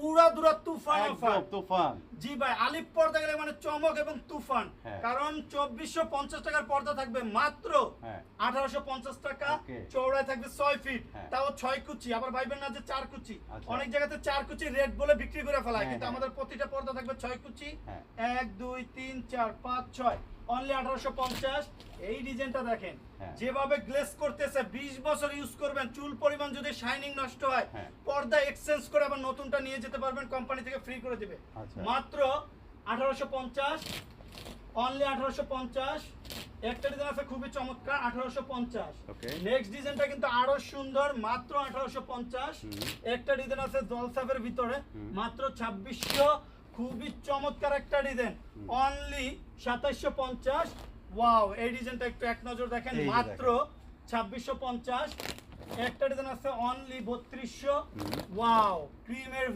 উড়া দুরা তুফান তুফান জি ভাই আলিপ পর্দা গেলে মানে চমক এবং তুফান হ্যাঁ। কারণ চব্বিশশো পঞ্চাশ টাকার পর্দা থাকবে মাত্র হ্যাঁ আঠারোশো পঞ্চাশ টাকা. চৌড়ায় থাকবে ছয় ফিট হ্যাঁ। তাও ছয় কুচি আবার ভাইবেন না যে চার কুচি আচ্ছা। অনেক জায়গাতে চার কুচি রেড বলে বিক্রি করে ফেলায় কিন্তু। আমাদের প্রতিটা পর্দা থাকবে ছয় কুচি। এক দুই তিন চার পাঁচ ছয় অনলি আঠারোশো পঞ্চাশ। এই ডিজাইনটা দেখেন। হ্যাঁ। যেভাবে গ্লেস করতেছে বিশ বছর ইউজ করবেন চুল পরিমাণ যদি শাইনিং নষ্ট হয় হ্যাঁ। পর্দা এক্সচেঞ্জ করে আবার নতুনটা নিয়ে যেতে পারবেন কোম্পানি থেকে ফ্রি করে দিবে। আচ্ছা। মাত্র আঠারোশো পঞ্চাশ। অনলি আঠারোশো পঞ্চাশ। একটা ডিজাইন আছে খুবই চমৎকার আঠারোশো পঞ্চাশ। নেক্সট ডিজাইনটা কিন্তু আরও সুন্দর মাত্র আঠারোশো পঞ্চাশ। হুম। একটা ডিজাইন আছে জলসাপের ভিতরে মাত্র ছাব্বিশশো খুবই চমৎকার একটা ডিজাইন অনলি সাতাশশো পঞ্চাশ। ওয়াও এই ডিজাইনটা একটু এক নজর দেখেন। মাত্র ছাব্বিশশো পঞ্চাশ। একটা ডিজাইন আছে অনলি বত্রিশশো। ওয়াও ক্রিমের